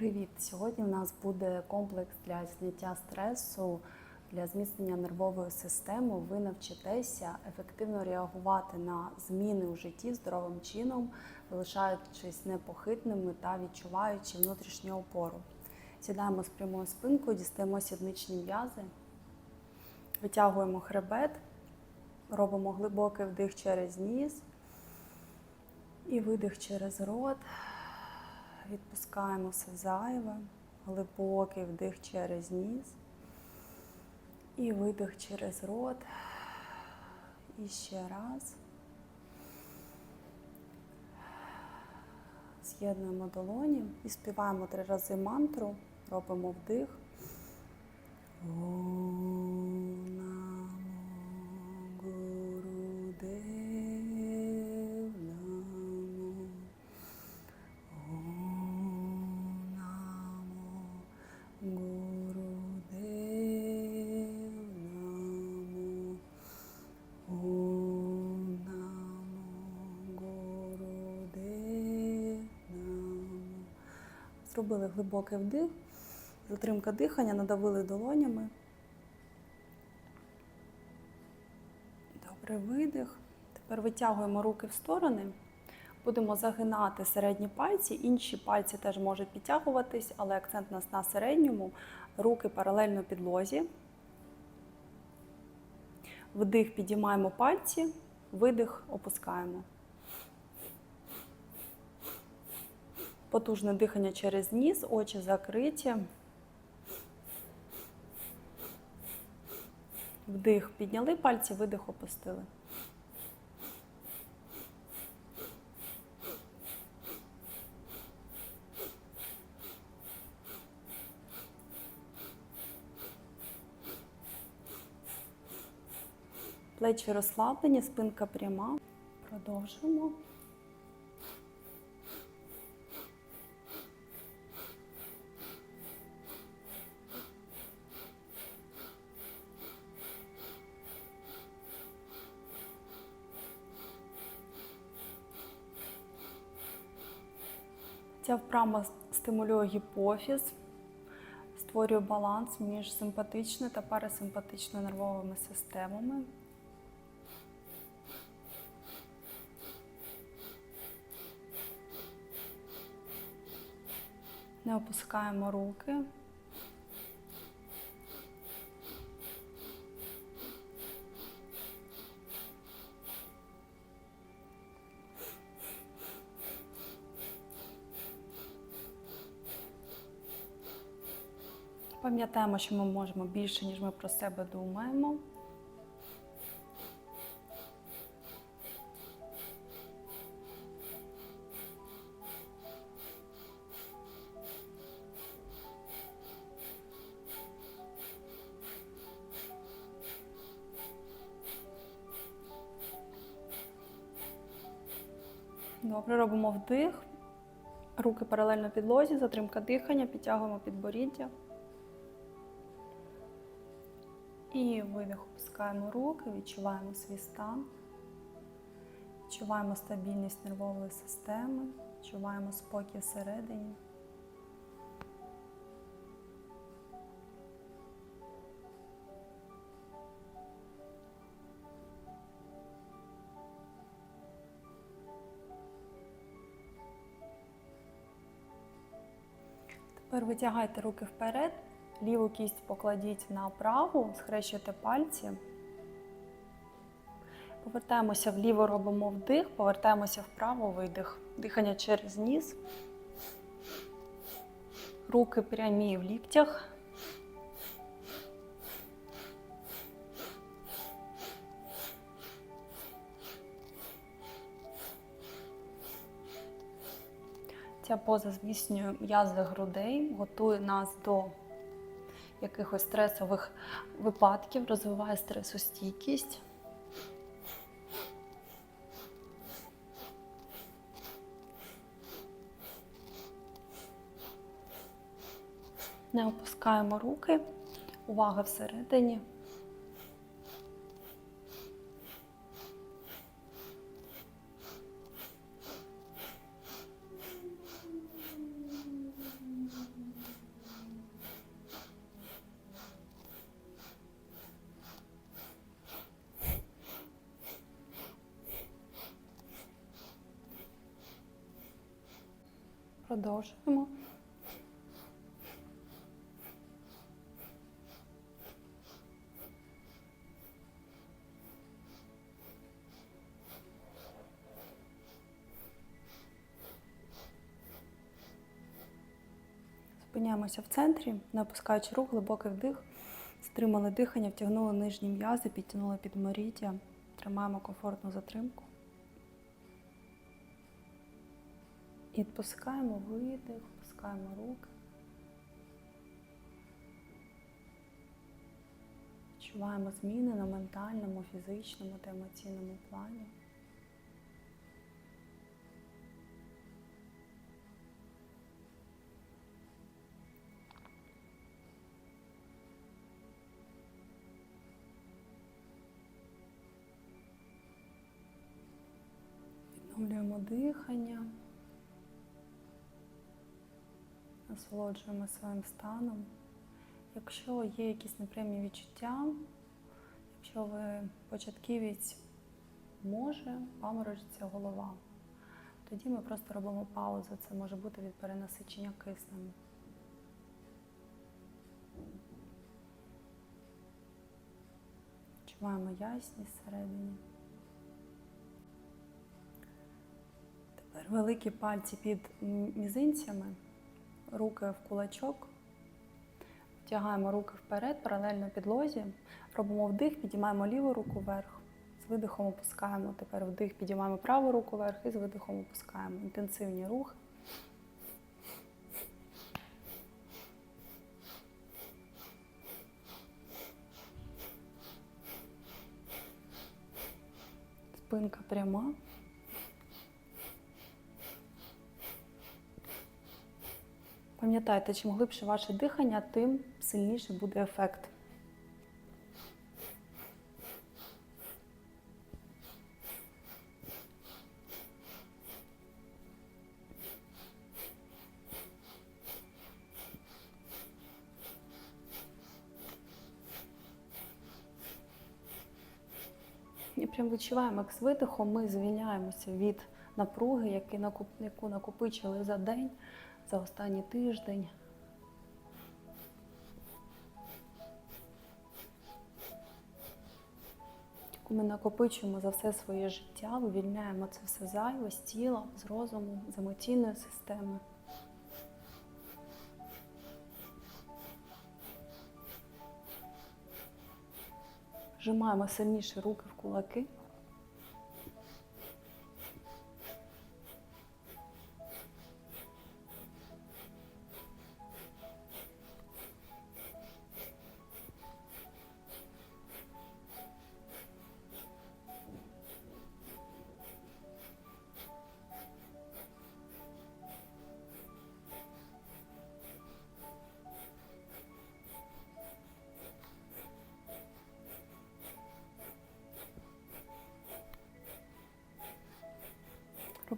Привіт! Сьогодні у нас буде комплекс для зняття стресу, для зміцнення нервової системи. Ви навчитеся ефективно реагувати на зміни у житті здоровим чином, залишаючись непохитними та відчуваючи внутрішню опору. Сідаємо з прямою спинкою, дістаємо сідничні м'язи, витягуємо хребет, робимо глибокий вдих через ніс і видих через рот. Відпускаємо все зайве, глибокий вдих через ніс і видих через рот. І ще раз. З'єднуємо долоні і співаємо три рази мантру, робимо вдих. Зробили глибокий вдих, затримка дихання, надавили долонями. Добре, видих. Тепер витягуємо руки в сторони. Будемо загинати середні пальці, інші пальці теж можуть підтягуватись, але акцент у нас на середньому. Руки паралельно підлозі. Вдих підіймаємо пальці, видих опускаємо. Потужне дихання через ніс, очі закриті. Вдих підняли пальці, видих опустили. Плечі розслаблені, спинка пряма. Продовжуємо. Ця вправа стимулює гіпофіз, створює баланс між симпатичною та парасимпатичною нервовими системами. Не опускаємо руки. Пам'ятаємо, що ми можемо більше, ніж ми про себе думаємо. Добре, робимо вдих. Руки паралельно підлозі, затримка дихання, підтягуємо підборіддя. І видих, опускаємо руки, відчуваємо свій стан, відчуваємо стабільність нервової системи, відчуваємо спокій всередині. Тепер витягайте руки вперед, ліву кість покладіть на праву, схрещуйте пальці. Повертаємося вліво, робимо вдих, повертаємося вправо, видих. Дихання через ніс. Руки прямі в ліктях. Ця поза зміцнює м'язи грудей, готує нас до якихось стресових випадків, розвиває стресостійкість. Не опускаємо руки, увага всередині. Продовжуємо. Зупиняємося в центрі, не опускаючи рук, глибокий вдих, стримали дихання, втягнули нижні м'язи, підтягнули підморіддя, тримаємо комфортну затримку. І відпускаємо видих, відпускаємо руки. Відчуваємо зміни на ментальному, фізичному та емоційному плані. Відновлюємо дихання, насолоджуємо своїм станом. Якщо є якісь неприємні відчуття, якщо ви початківець, може паморочиться голова. Тоді ми просто робимо паузу. Це може бути від перенасичення киснем. Відчуваємо ясність всередині. Тепер великі пальці під мізинцями, руки в кулачок. Втягаємо руки вперед, паралельно підлозі. Робимо вдих, підіймаємо ліву руку вверх. З видихом опускаємо. Тепер вдих, підіймаємо праву руку вверх і з видихом опускаємо. Інтенсивні рухи. Спинка пряма. Пам'ятайте, чим глибше ваше дихання, тим сильніше буде ефект. І прям відчуваємо, як з видихом ми звільняємося від напруги, яку накопичили за день, за останній тиждень. Ми накопичуємо за все своє життя, вивільняємо це все зайве з тіла, з розуму, з емоційної системи. Вжимаємо сильніше руки в кулаки.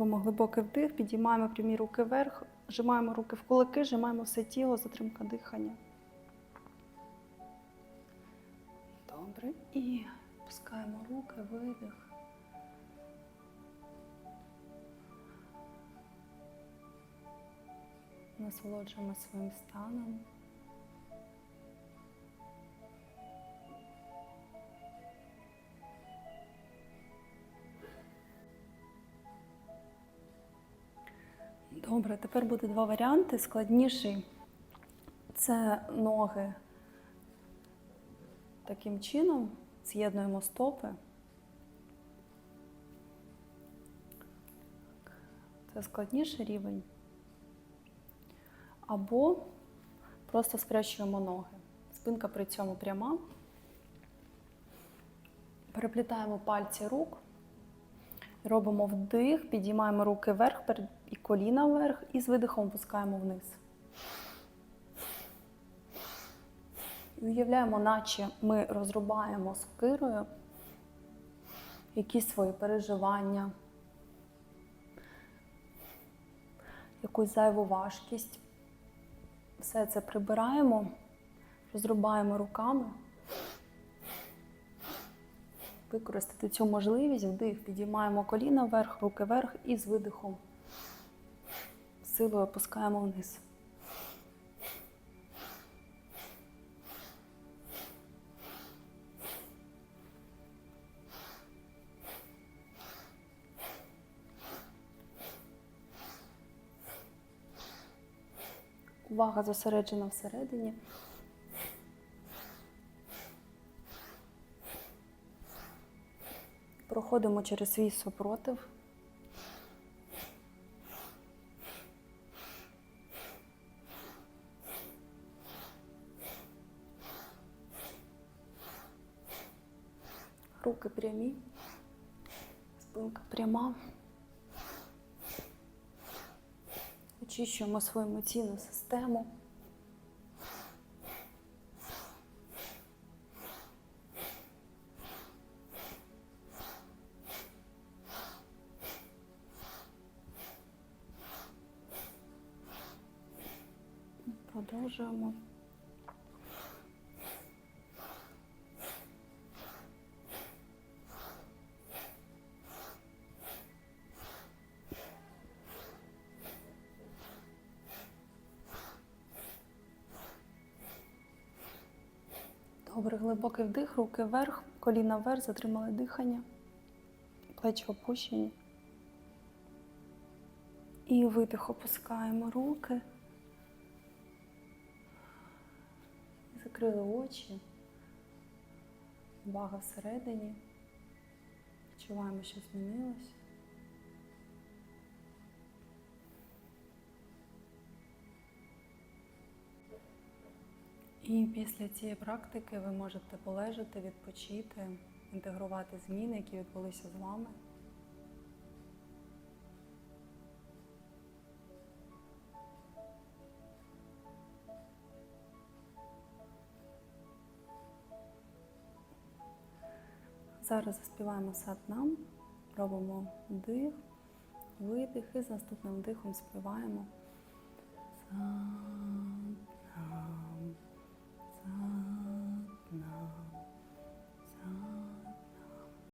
Робимо глибокий вдих, підіймаємо прямі руки вверх, зжимаємо руки в кулаки, зжимаємо все тіло, затримка дихання. Добре. І пускаємо руки, видих. Насолоджуємо своїм станом. Добре, тепер буде два варіанти. Складніший це ноги таким чином, з'єднуємо стопи. Це складніший рівень. Або просто скрещуємо ноги. Спинка при цьому пряма. Переплітаємо пальці рук. Робимо вдих, підіймаємо руки вверх і коліна вверх, і з видихом опускаємо вниз. І уявляємо, наче ми розрубаємо сокирою якісь свої переживання, якусь зайву важкість. Все це прибираємо, розрубаємо руками. Використати цю можливість, вдих, підіймаємо коліна вверх, руки вверх і з видихом силою опускаємо вниз. Увага зосереджена всередині. Проходимо через свій супротив. Руки прямі, спинка пряма. Очищуємо свою емоційну систему. Продовжуємо. Добре, глибокий вдих, руки вверх, коліна вверх, затримали дихання, плечі опущені. І видих опускаємо руки. Закрили очі. Увага всередині. Відчуваємо, що змінилось. І після цієї практики ви можете полежати, відпочити, інтегрувати зміни, які відбулися з вами. Зараз заспіваємо сад нам, робимо вдих, видих і з наступним вдихом співаємо.